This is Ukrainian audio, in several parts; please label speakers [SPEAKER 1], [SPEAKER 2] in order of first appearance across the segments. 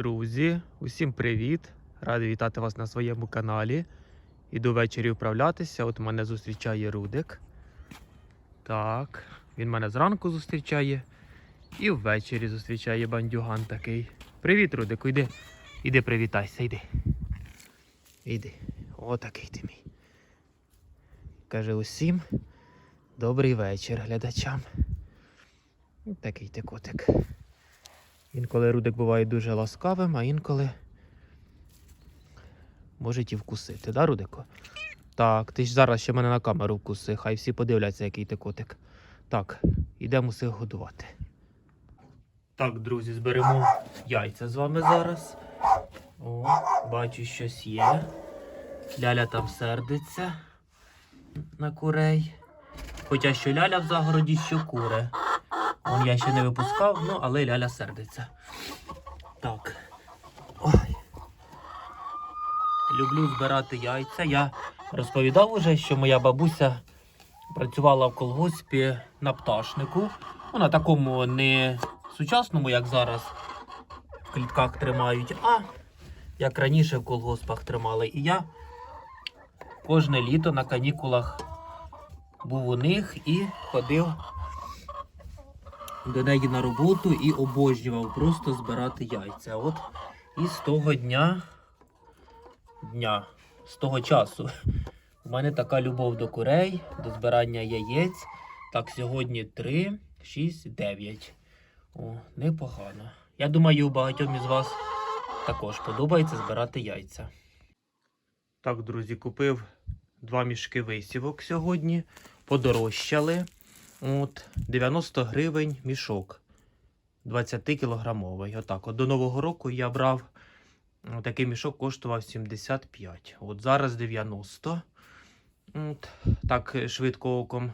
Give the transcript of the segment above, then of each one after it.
[SPEAKER 1] Друзі, усім привіт! Радий вітати вас на своєму каналі. Іду ввечері вправлятися. От мене зустрічає Рудик. Так, він мене зранку зустрічає і ввечері зустрічає бандюган такий. Привіт, Рудику, йди. Іди привітайся, йди. Іди. Отакий ти мій. Каже усім добрий вечір глядачам. Такий ти котик. Інколи Рудик буває дуже ласкавим, а інколи може і вкусити, да, Рудико? Так, ти ж зараз ще мене на камеру вкуси, хай всі подивляться, який ти котик. Так, йдемо усіх годувати. Так, друзі, зберемо яйця з вами зараз. О, бачу, щось є. Ляля там сердиться на курей. Хоча що ляля в загороді, що кури. Вон я ще не випускав, ну але ляля сердиться. Так. Ой. Люблю збирати яйця. Я розповідав уже, що моя бабуся працювала в колгоспі на пташнику. Ну, на такому не сучасному, як зараз в клітках тримають, а як раніше в колгоспах тримали. І я кожне літо на канікулах був у них і ходив до неї на роботу і обожнював просто збирати яйця. От і з того дня, дня, з того часу, у мене така любов до курей, до збирання яєць. Так, сьогодні 3, 6, 9. О, непогано. Я думаю, багатьом із вас також подобається збирати яйця. Так, друзі, купив два мішки висівок сьогодні. Подорожчали. От, 90 гривень мішок 20 кілограмовий. Отак. От до Нового року я брав ну, такий мішок коштував 75. От зараз 90. От, так швидко оком,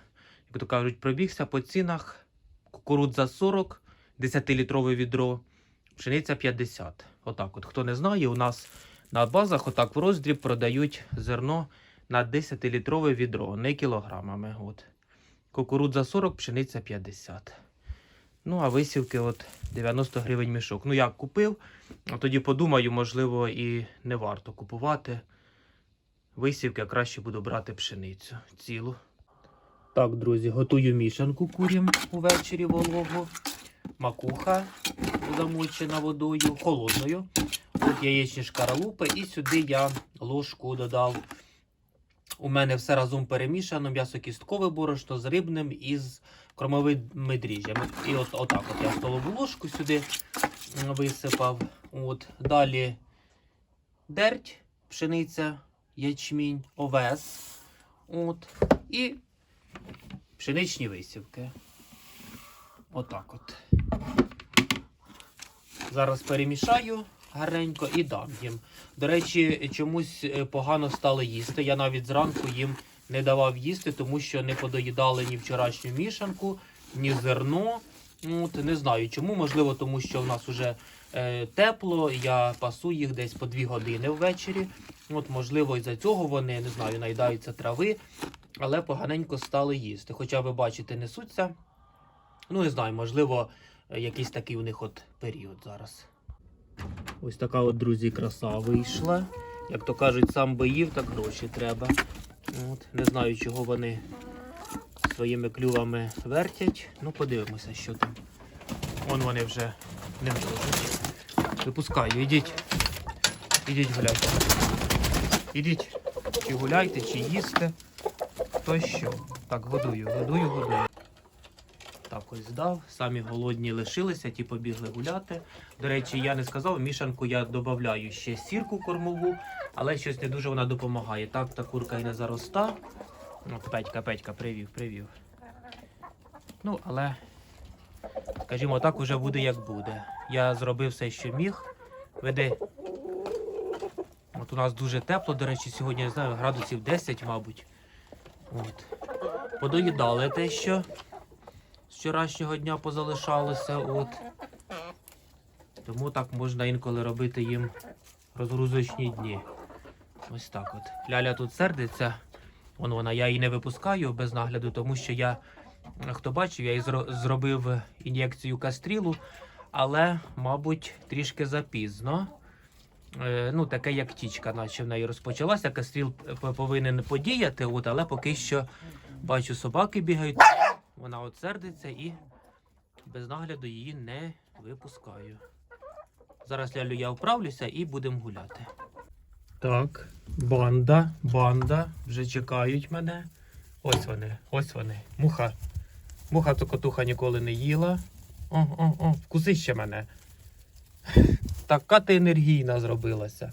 [SPEAKER 1] як то кажуть, пробігся по цінах. Кукурудза 40, 10-літрове відро, пшениця 50. Отак. От, хто не знає, у нас на базах отак в роздріб продають зерно на 10-літрове відро, не кілограмами. От. Кукурудза 40, пшениця 50. Ну, а висівки от 90 гривень мішок. Ну, як купив, а тоді подумаю, можливо, і не варто купувати. Висівки, а краще буду брати пшеницю цілу. Так, друзі, готую мішанку курям увечері вологу. Макуха замочена водою, холодною. От яєчні шкаралупи. І сюди я ложку додав у мене все разом перемішано, м'ясо кісткове борошно з рибним і з кормовими дріжджами. І от отак от я столову ложку сюди висипав. От. Далі дерть, пшениця, ячмінь, овес. От. І пшеничні висівки. Отак от. Зараз перемішаю гарненько і дам їм. До речі, чомусь е, погано стали їсти. Я навіть зранку їм не давав їсти, тому що не подоїдали ні вчорашню мішанку, ні зерно. От, не знаю чому, можливо, тому що в нас вже е, тепло, я пасу їх десь по 2 години ввечері. От, можливо, із-за цього вони не знаю, найдаються трави, але поганенько стали їсти. Хоча ви бачите, несуться. Ну, не знаю, можливо, е, якийсь такий у них от період зараз. Ось така от, друзі, краса вийшла. Як то кажуть, сам би їв, так гроші треба. От, не знаю, чого вони своїми клювами вертять. Ну, подивимося, що там. Вон вони вже не можуть. Випускаю, ідіть. Ідіть гуляйте. Ідіть. Чи гуляйте, чи їсте. То що? Так, годую, годую, годую. Так ось здав. Самі голодні лишилися, ті побігли гуляти. До речі, я не сказав, мішанку я додаю ще сірку кормову, але щось не дуже вона допомагає. Так, та курка і не зароста. От Петька, Петька, привів, привів. Ну, але, скажімо так, уже буде як буде. Я зробив все, що міг. Веди. От у нас дуже тепло, до речі, сьогодні, я знаю, градусів 10, мабуть. От. Подоїдали те, що вчорашнього дня позалишалося. От. Тому так можна інколи робити їм розгрузочні дні. Ось так от. Ляля тут сердиться. Вон вона, я її не випускаю без нагляду, тому що я, хто бачив, я їй зро- зробив ін'єкцію кастрілу, але, мабуть, трішки запізно. Е, ну, таке, як тічка, наче в неї розпочалася. Кастріл повинен подіяти, от, але поки що бачу, собаки бігають. Вона от сердиться і без нагляду її не випускаю. Зараз лялю я вправлюся і будемо гуляти. Так, банда, банда, вже чекають мене. Ось вони, ось вони. Муха. Муха то котуха ніколи не їла. О, о, о, вкуси ще мене. Така ти енергійна зробилася.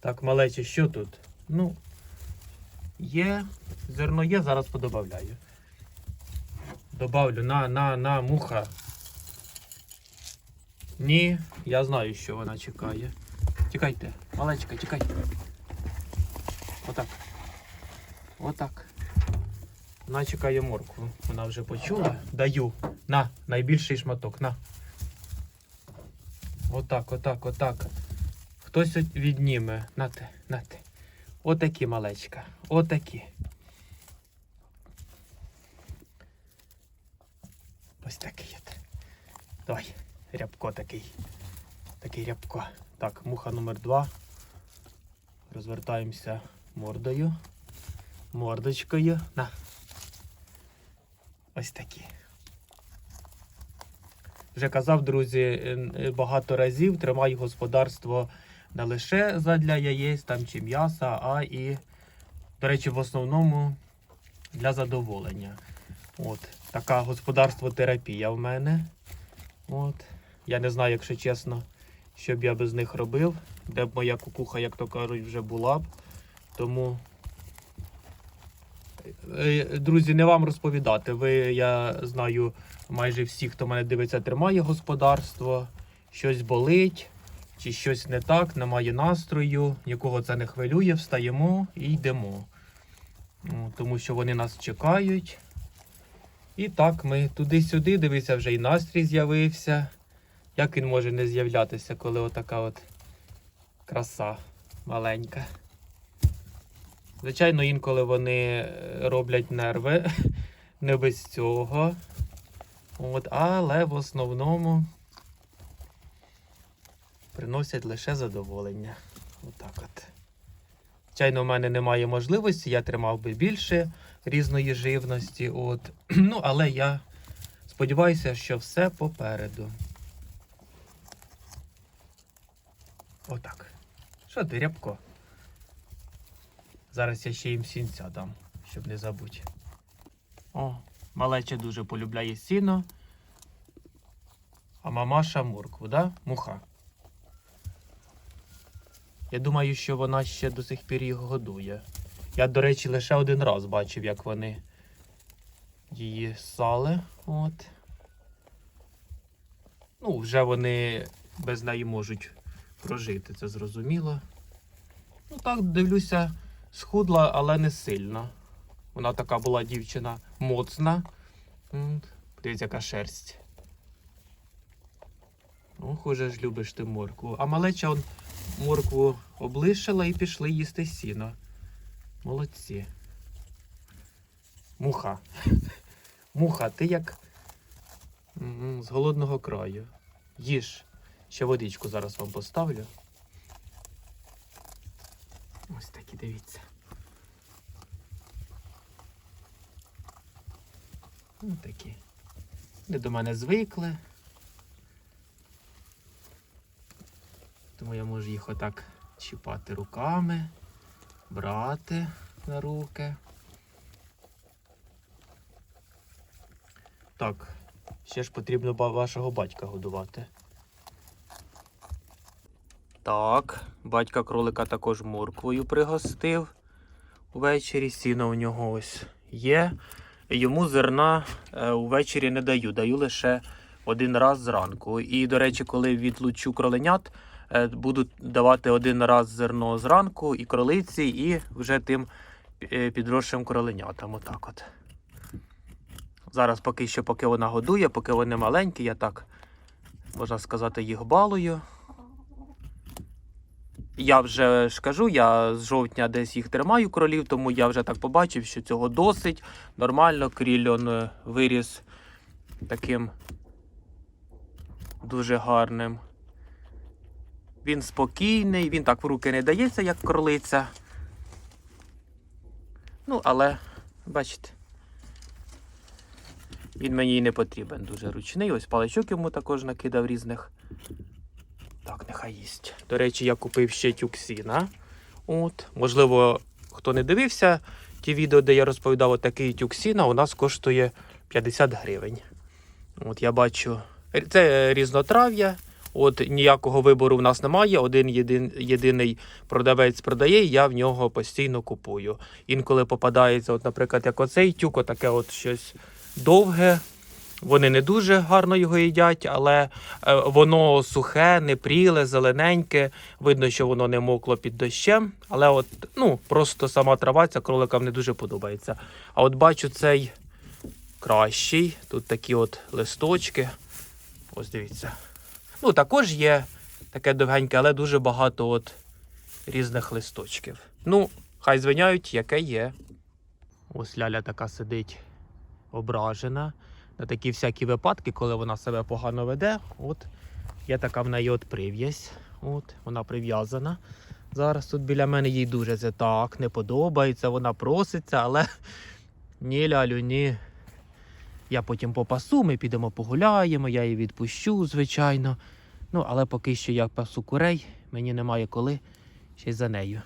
[SPEAKER 1] Так, малече, що тут? Ну, є, зерно є, зараз подобавляю. Добавлю на, на, на, муха. Ні, я знаю, що вона чекає. Тікайте, малечка, тікай. Отак. Отак. Вона чекає моркву. Вона вже почула. Даю. На, найбільший шматок. На. Отак, отак, отак. Хтось відніме. Нате, нате. Отакі малечка. Отакі. Ось такий от. Давай, рябко такий. Такий рябко. Так, муха номер два. Розвертаємося мордою. Мордочкою. На. Ось такі. Вже казав, друзі, е, багато разів тримаю господарство не лише задля яєць там чи м'яса, а і, до речі, в основному для задоволення. От. Така господарство-терапія в мене. От. Я не знаю, якщо чесно, що б я без них робив, де б моя кукуха, як то кажуть, вже була б. Тому, е, друзі, не вам розповідати. Ви, я знаю, майже всі, хто мене дивиться, тримає господарство, щось болить, чи щось не так, немає настрою, нікого це не хвилює, встаємо і йдемо. Ну, Тому що вони нас чекають. І так, ми туди-сюди, дивися, вже і настрій з'явився. Як він може не з'являтися, коли отака от краса маленька. Звичайно, інколи вони е, роблять нерви, не без цього. От, але в основному приносять лише задоволення. Отак от. Звичайно, в мене немає можливості, я тримав би більше різної живності. От. Ну, але я сподіваюся, що все попереду. Отак. Що ти, рябко? Зараз я ще їм сінця дам, щоб не забути. О, малеча дуже полюбляє сіно. А мамаша моркву, да? Муха. Я думаю, що вона ще до сих пір їх годує. Я, до речі, лише один раз бачив, як вони її сали. От. Ну, вже вони без неї можуть прожити, це зрозуміло. Ну так, дивлюся, схудла, але не сильно. Вона така була дівчина моцна. М, Подивіться, яка шерсть. Ох, уже ж любиш ти моркву. А малеча он моркву облишила і пішли їсти сіно. Молодці. Муха. Муха, ти як з голодного краю. Їж. Ще водичку зараз вам поставлю. Ось такі, дивіться. Ось такі. Вони до мене звикли. Тому я можу їх отак чіпати руками, брати на руки. Так, ще ж потрібно вашого батька годувати. Так, батька кролика також морквою пригостив. Увечері сіно у нього ось є. Йому зерна е, увечері не даю, даю лише один раз зранку. І, до речі, коли відлучу кроленят, е, буду давати один раз зерно зранку і кролиці, і вже тим е, підросшим кроленятам. Отак от. Зараз поки що, поки вона годує, поки вони маленькі, я так, можна сказати, їх балую. Я вже ж кажу, я з жовтня десь їх тримаю кролів, тому я вже так побачив, що цього досить. Нормально, кріль он е, виріс таким дуже гарним. Він спокійний, він так в руки не дається, як кролиця. Ну, але, бачите, він мені і не потрібен дуже ручний. Ось паличок йому також накидав різних. Так, нехай їсть. До речі, я купив ще тюксіна. От, можливо, хто не дивився ті відео, де я розповідав отакий тюксіна, у нас коштує 50 гривень. От я бачу, це різнотрав'я. От ніякого вибору в нас немає. Один єдин, єдиний продавець продає, і я в нього постійно купую. Інколи попадається, от, наприклад, як оцей тюк, отаке от щось довге. Вони не дуже гарно його їдять, але е, воно сухе, непріле, зелененьке. Видно, що воно не мокло під дощем. Але от, ну, просто сама трава ця кроликам не дуже подобається. А от бачу цей кращий. Тут такі от листочки. Ось дивіться. Ну, також є таке довгеньке, але дуже багато от різних листочків. Ну, хай звиняють, яке є. Ось ляля така сидить ображена. На такі всякі випадки, коли вона себе погано веде. От є така в неї от прив'язь. От, вона прив'язана. Зараз тут біля мене їй дуже це так не подобається, вона проситься, але ні, лялю, ні. Я потім попасу, ми підемо погуляємо, я її відпущу, звичайно. Ну, але поки що я пасу курей, мені немає коли ще й за нею.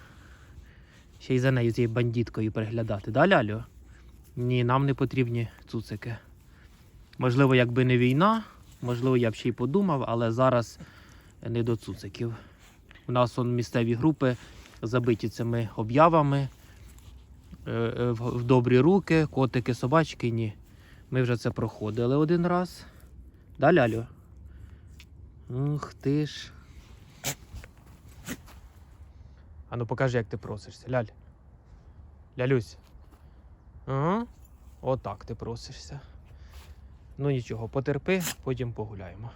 [SPEAKER 1] Ще й за нею цією бандіткою переглядати. Да, Лялю? Ні, нам не потрібні цуцики. Можливо, якби не війна, можливо, я б ще й подумав, але зараз не до цуциків. У нас он місцеві групи забиті цими об'явами е, е, в добрі руки, котики, собачки ні. Ми вже це проходили один раз. Да, Лялю? Ух ти ж. А ну покажи, як ти просишся, Ляль. Лялюсь. Ага. Отак ти просишся. Ну нічого, потерпи, потім погуляємо.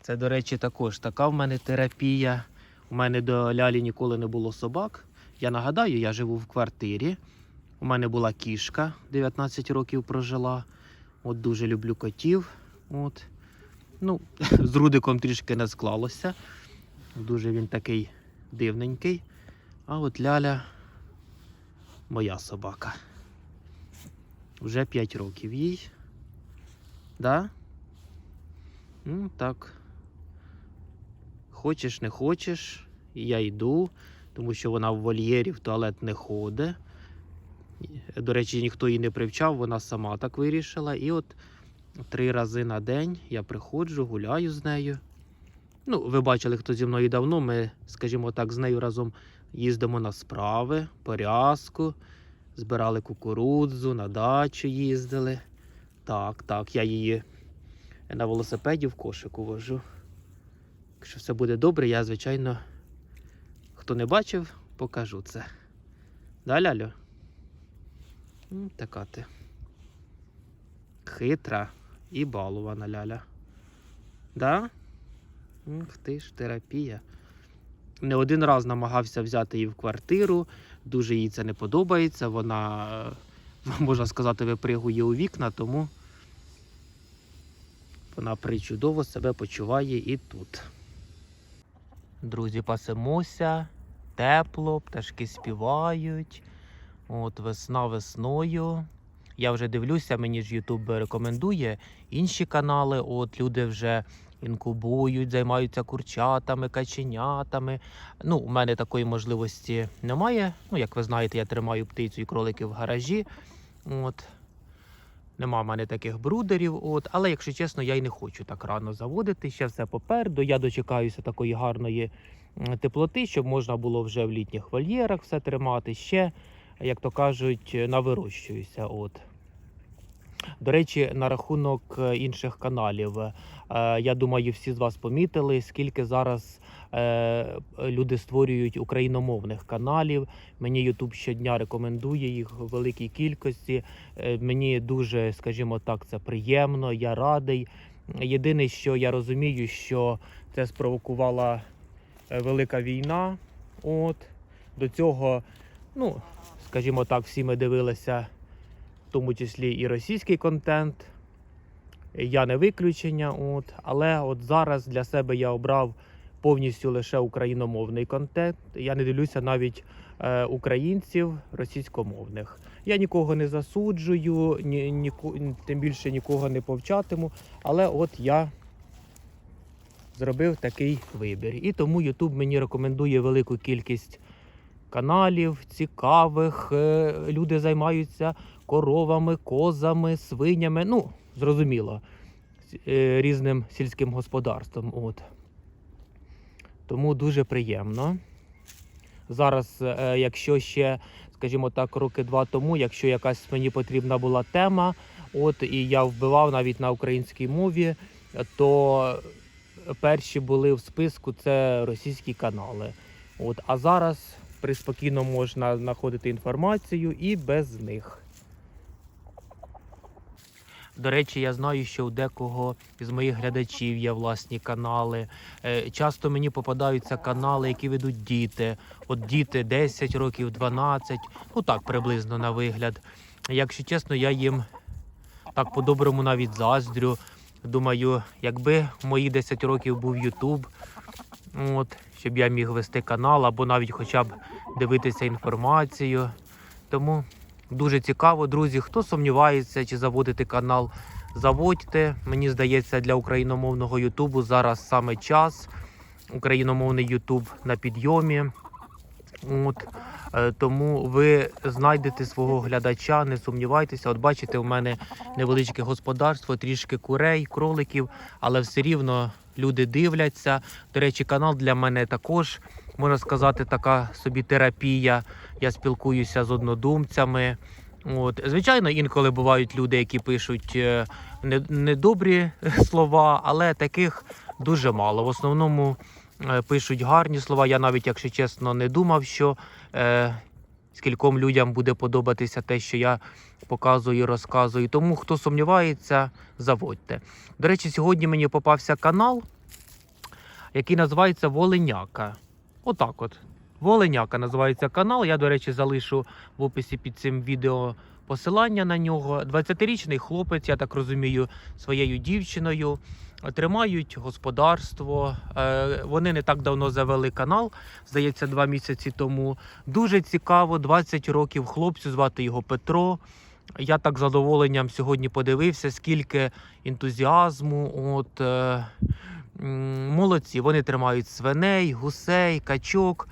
[SPEAKER 1] Це, до речі, також така в мене терапія. У мене до лялі ніколи не було собак. Я нагадаю, я живу в квартирі. У мене була кішка, 19 років прожила. От дуже люблю котів. От. Ну, з Рудиком трішки не склалося. Дуже він такий дивненький. А от Ляля моя собака. Вже 5 років їй. Да? Ну, так. Хочеш, не хочеш, я йду, тому що вона в вольєрі в туалет не ходить. До речі, ніхто її не привчав, вона сама так вирішила. І от три рази на день я приходжу, гуляю з нею. Ну, ви бачили, хто зі мною давно. Ми, скажімо так, з нею разом їздимо на справи, порязку, збирали кукурудзу, на дачу їздили. Так, так, я її на велосипеді в кошику вожу. Якщо все буде добре, я, звичайно, хто не бачив, покажу це. Да, Лялю? Така ти. Хитра і балувана ляля. Да? Ух ти ж, терапія. Не один раз намагався взяти її в квартиру, дуже їй це не подобається. Вона, е, можна сказати, випригує у вікна, тому вона причудово себе почуває і тут. Друзі, пасемося, тепло, пташки співають. От весна весною. Я вже дивлюся, мені ж YouTube рекомендує інші канали. От люди вже інкубують, займаються курчатами, каченятами. Ну, у мене такої можливості немає. Ну, як ви знаєте, я тримаю птицю і кроликів в гаражі. От. Нема в мене таких брудерів, от, але якщо чесно, я й не хочу так рано заводити. Ще все попереду. Я дочекаюся такої гарної теплоти, щоб можна було вже в літніх вольєрах все тримати. Ще, як то кажуть, навирощуюся. От. До речі, на рахунок е, інших каналів. Е, Я думаю, всі з вас помітили, скільки зараз е, люди створюють україномовних каналів. Мені YouTube щодня рекомендує їх в великій кількості. Е, Мені дуже, скажімо так, це приємно, я радий. Єдине, що я розумію, що це спровокувала велика війна. От до цього, ну скажімо так, всі ми дивилися, в тому числі і російський контент. Я не виключення. От, але от зараз для себе я обрав повністю лише україномовний контент. Я не дивлюся навіть е, українців російськомовних. Я нікого не засуджую, ні, ніко, тим більше нікого не повчатиму. Але от я зробив такий вибір. І тому YouTube мені рекомендує велику кількість каналів, цікавих. е, Люди займаються коровами, козами, свинями. Ну, зрозуміло, е, різним сільським господарством. От. Тому дуже приємно. Зараз, е, якщо ще, скажімо так, роки два тому, якщо якась мені потрібна була тема, от і я вбивав навіть на українській мові, то перші були в списку це російські канали. От, а зараз приспокійно можна знаходити інформацію і без них. До речі, я знаю, що у декого із моїх глядачів є власні канали. Е, Часто мені попадаються канали, які ведуть діти. От діти 10 років, 12, ну так приблизно на вигляд. Якщо чесно, я їм так по-доброму навіть заздрю. Думаю, якби мої 10 років був Ютуб, от, щоб я міг вести канал або навіть хоча б дивитися інформацію. Тому дуже цікаво, друзі. Хто сумнівається, чи заводити канал, заводьте. Мені здається, для україномовного Ютубу зараз саме час. Україномовний Ютуб на підйомі. От, е, тому ви знайдете свого глядача, не сумнівайтеся. От бачите, у мене невеличке господарство, трішки курей, кроликів, але все рівно люди дивляться. До речі, канал для мене також, можна сказати, така собі терапія. Я спілкуюся з однодумцями. От. Звичайно, інколи бувають люди, які пишуть е, недобрі слова, але таких дуже мало. В основному е, пишуть гарні слова. Я навіть, якщо чесно, не думав, що е, скільком людям буде подобатися те, що я показую розказую. Тому хто сумнівається, заводьте. До речі, сьогодні мені попався канал, який називається Воленяка. Отак от. Воленяка називається канал. Я, до речі, залишу в описі під цим відео посилання на нього. 20-річний хлопець, я так розумію, своєю дівчиною. Тримають господарство. Е, Вони не так давно завели канал, здається, два місяці тому. Дуже цікаво, 20 років хлопцю, звати його Петро. Я так задоволенням сьогодні подивився, скільки ентузіазму. От, е, молодці, вони тримають свиней, гусей, качок.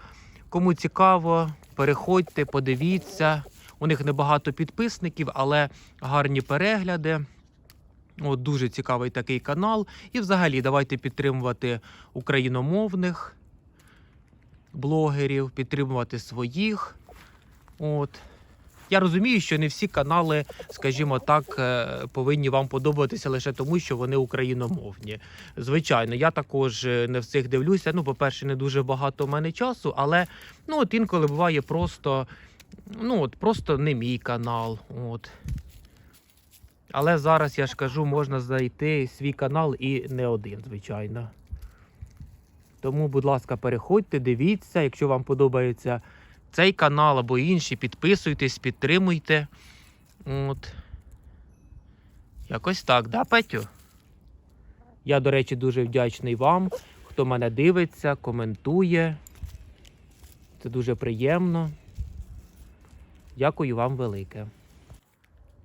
[SPEAKER 1] Кому цікаво, переходьте, подивіться. У них небагато підписників, але гарні перегляди. От дуже цікавий такий канал. І взагалі давайте підтримувати україномовних блогерів, підтримувати своїх. От. Я розумію, що не всі канали, скажімо так, е, повинні вам подобатися лише тому, що вони україномовні. Звичайно, я також е, не всіх дивлюся. Ну, по-перше, не дуже багато в мене часу, але ну, от інколи буває просто, ну, от, просто не мій канал. От. Але зараз я ж кажу, можна знайти свій канал і не один, звичайно. Тому, будь ласка, переходьте, дивіться, якщо вам подобається цей канал або інші, підписуйтесь, підтримуйте. От. Якось так, да, Петю? Я, до речі, дуже вдячний вам, хто мене дивиться, коментує. Це дуже приємно. Дякую вам велике.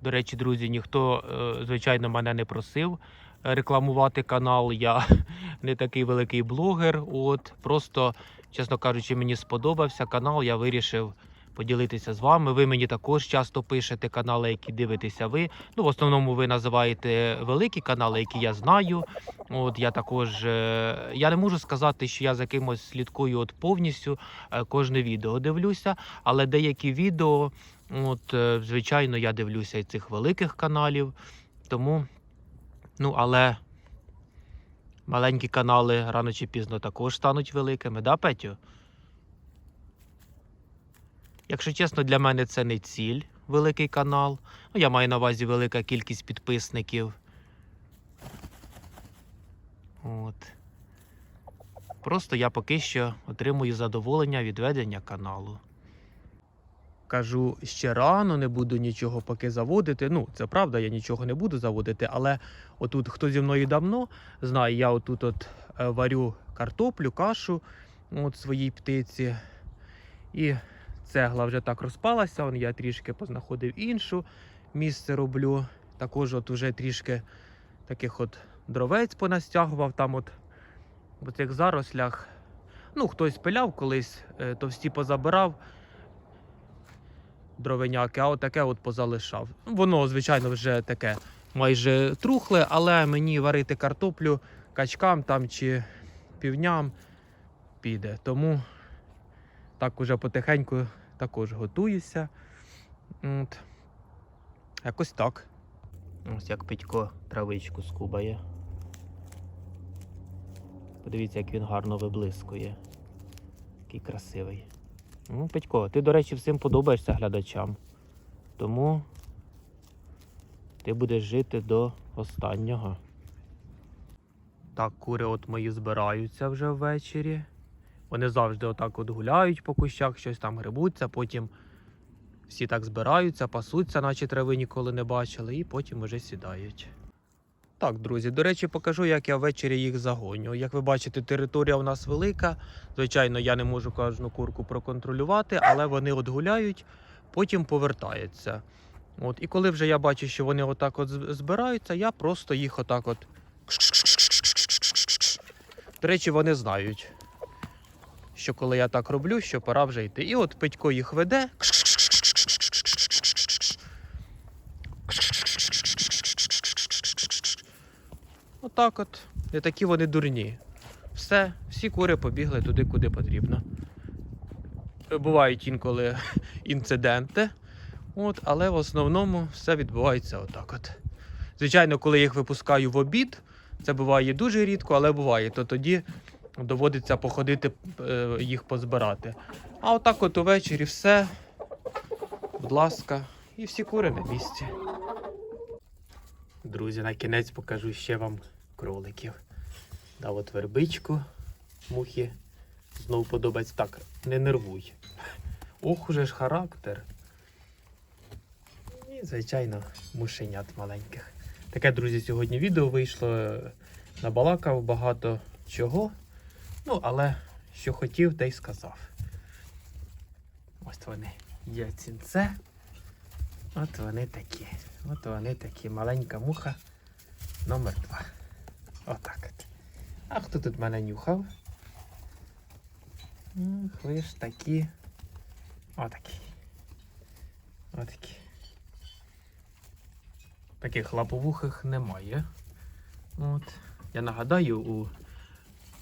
[SPEAKER 1] До речі, друзі, ніхто, е, звичайно, мене не просив е, рекламувати канал. Я не такий великий блогер. От просто, чесно кажучи, мені сподобався канал. Я вирішив поділитися з вами. Ви мені також часто пишете канали, які дивитеся ви. Ну, в основному ви називаєте великі канали, які я знаю. От я також е, я не можу сказати, що я за кимось слідкую от повністю е, кожне відео дивлюся, але деякі відео. От, е, звичайно, я дивлюся і цих великих каналів. Тому, ну, але маленькі канали рано чи пізно також стануть великими, да, Петю? Якщо чесно, для мене це не ціль, великий канал. Ну, я маю на увазі велика кількість підписників. От. Просто я поки що отримую задоволення від ведення каналу. Кажу, ще рано не буду нічого поки заводити. Ну, це правда, я нічого не буду заводити, але отут, хто зі мною давно знає, я отут от е, варю картоплю, кашу от своїй птиці. І цегла вже так розпалася. Я трішки познаходив іншу місце роблю. Також от уже трішки таких от дровець понастягував там от в цих зарослях. Ну, хтось пиляв колись, е, товсті позабирав дровеняки, а от таке от позалишав. Воно, звичайно, вже таке майже трухле, але мені варити картоплю качкам там чи півням піде. Тому так уже потихеньку також готуюся. От. Якось так. Ось як Петько травичку скубає. Подивіться, як він гарно виблискує. Який красивий. Ну, Петько, ти, до речі, всім подобаєшся глядачам. Тому ти будеш жити до останнього. Так, кури от мої збираються вже ввечері. Вони завжди отак от гуляють по кущах, щось там грибуться, потім всі так збираються, пасуться, наче трави ніколи не бачили, і потім уже сідають. Так, друзі, до речі, покажу, як я ввечері їх загоню. Як ви бачите, територія у нас велика. Звичайно, я не можу кожну курку проконтролювати, але вони от гуляють, потім повертаються. От, і коли вже я бачу, що вони отак от збираються, я просто їх отак от. До речі, вони знають, що коли я так роблю, що пора вже йти. І от Петько їх веде. Отак от. Не такі вони дурні. Все, всі кури побігли туди, куди потрібно. Бувають інколи інциденти, от, але в основному все відбувається отак от. Звичайно, коли їх випускаю в обід, це буває дуже рідко, але буває, то тоді доводиться походити е, їх позбирати. А отак от увечері все. Будь ласка, і всі кури на місці. Друзі, на кінець покажу ще вам кроликів. Дав от вербичку, мухи. Знову подобається. Так, не нервуй. Ох, уже ж характер. І, звичайно, мушенят маленьких. Таке, друзі, сьогодні відео вийшло. Набалакав багато чого. Ну, але що хотів, те й сказав. Ось вони є цінце. От вони такі. От вони такі. Маленька муха номер два. Отак от. А хто тут мене нюхав? Ах, ви ж такі. Отакі. Отакі. Таких лаповухих немає. От. Я нагадаю, у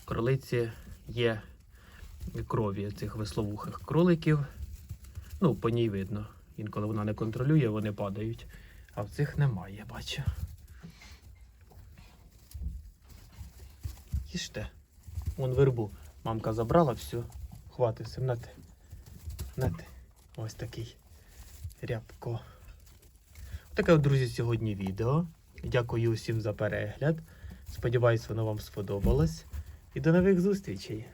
[SPEAKER 1] кролиці є крові цих весловухих кроликів. Ну, по ній видно. Інколи вона не контролює, вони падають. А в цих немає, бачу. Їжте. Вон вербу. Мамка забрала все. Хватить всім. Нате. Ось такий рябко. Таке, друзі, сьогодні відео. Дякую усім за перегляд. Сподіваюсь, воно вам сподобалось. І до нових зустрічей!